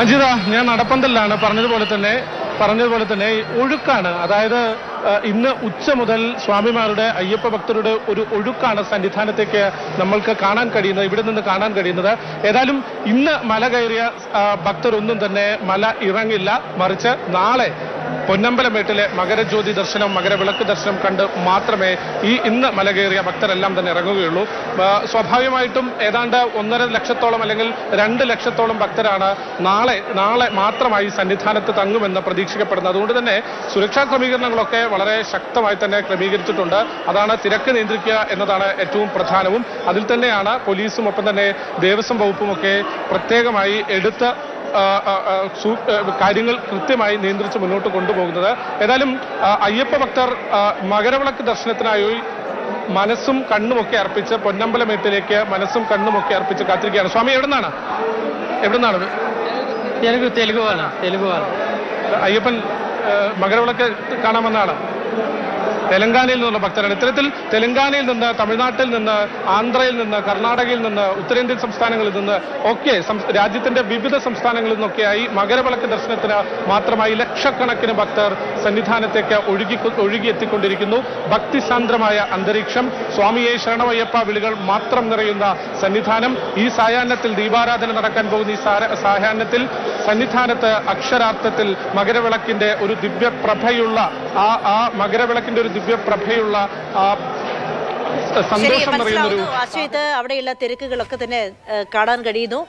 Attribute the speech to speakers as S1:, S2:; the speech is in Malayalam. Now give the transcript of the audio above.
S1: അജിത ഞാൻ നടപ്പന്തലിലാണ്. പറഞ്ഞതുപോലെ തന്നെ പറഞ്ഞതുപോലെ തന്നെ ഒഴുക്കാണ്. അതായത് ഇന്ന് ഉച്ച മുതൽ സ്വാമിമാരുടെ അയ്യപ്പ ഭക്തരുടെ ഒരു ഒഴുക്കാണ് സന്നിധാനത്തേക്ക് നമ്മൾക്ക് കാണാൻ കഴിയുന്നത് ഇവിടെ നിന്ന് കാണാൻ കഴിയുന്നത്. ഏതായാലും ഇന്ന് മല കയറിയ ഭക്തരൊന്നും തന്നെ മല ഇറങ്ങില്ല. മറിച്ച് നാളെ പൊന്നമ്പലമേട്ടിലെ മകരജ്യോതി ദർശനം മകരവിളക്ക് ദർശനം കണ്ട് മാത്രമേ ഈ ഇന്ന് മലകേറിയ ഭക്തരെല്ലാം തന്നെ ഇറങ്ങുകയുള്ളൂ. സ്വാഭാവികമായിട്ടും ഏതാണ്ട് ഒന്നര ലക്ഷത്തോളം അല്ലെങ്കിൽ രണ്ട് ലക്ഷത്തോളം ഭക്തരാണ് നാളെ നാളെ മാത്രമായി സന്നിധാനത്ത് തങ്ങുമെന്ന് പ്രതീക്ഷിക്കപ്പെടുന്നത്. അതുകൊണ്ട് തന്നെ സുരക്ഷാ ക്രമീകരണങ്ങളൊക്കെ വളരെ ശക്തമായി തന്നെ ക്രമീകരിച്ചിട്ടുണ്ട്. അതാണ് തിരക്ക് നിയന്ത്രിക്കുക എന്നതാണ് ഏറ്റവും പ്രധാനവും. അതിൽ തന്നെയാണ് പോലീസും ഒപ്പം തന്നെ ദേവസ്വം വകുപ്പുമൊക്കെ പ്രത്യേകമായി എടുത്ത് കാര്യങ്ങൾ കൃത്യമായി നിയന്ത്രിച്ച് മുന്നോട്ട് കൊണ്ടുപോകുന്നത്. ഏതായാലും അയ്യപ്പ ഭക്തർ മകരവിളക്ക് ദർശനത്തിനായി മനസ്സും കണ്ണുമൊക്കെ അർപ്പിച്ച് പൊന്നമ്പലമേട്ടിലേക്ക് മനസ്സും കണ്ണുമൊക്കെ അർപ്പിച്ച് കാത്തിരിക്കുകയാണ്. സ്വാമി എവിടുന്നാണ്? എവിടുന്നാണ്
S2: തെലുങ്ക് തെലുഗു തെലുഗു
S1: അയ്യപ്പൻ മകരവിളക്ക് കാണാമെന്നാണ് തെലങ്കാനയിൽ നിന്നുള്ള ഭക്തരാണ്. ഇത്തരത്തിൽ തെലങ്കാനയിൽ നിന്ന് തമിഴ്നാട്ടിൽ നിന്ന് ആന്ധ്രയിൽ നിന്ന് കർണാടകയിൽ നിന്ന് ഉത്തരേന്ത്യൻ സംസ്ഥാനങ്ങളിൽ നിന്ന് ഒക്കെ രാജ്യത്തിന്റെ വിവിധ സംസ്ഥാനങ്ങളിൽ നിന്നൊക്കെയായി മകരവിളക്ക് ദർശനത്തിന് മാത്രമായി ലക്ഷക്കണക്കിന് ഭക്തർ സന്നിധാനത്തേക്ക് ഒഴുകി ഒഴുകിയെത്തിക്കൊണ്ടിരിക്കുന്നു. ഭക്തിസാന്ദ്രമായ അന്തരീക്ഷം. സ്വാമിയെ ശരണമയ്യപ്പ വിളികൾ മാത്രം നിറയുന്ന സന്നിധാനം. ഈ സായാഹ്നത്തിൽ ദീപാരാധന നടക്കാൻ പോകുന്ന ഈ സായാഹ്നത്തിൽ സന്നിധാനത്ത് അക്ഷരാർത്ഥത്തിൽ മകരവിളക്കിന്റെ ഒരു ദിവ്യപ്രഭയുള്ള ആ ആ മകരവിളക്കിന്റെ ഒരു ദിവ്യപ്രഭയുള്ള ആ
S3: ശരി
S1: സന്തോഷം
S3: അശ്വത് അവിടെയുള്ള തിരക്കുകളൊക്കെ തന്നെ കാണാൻ കഴിയുന്നു.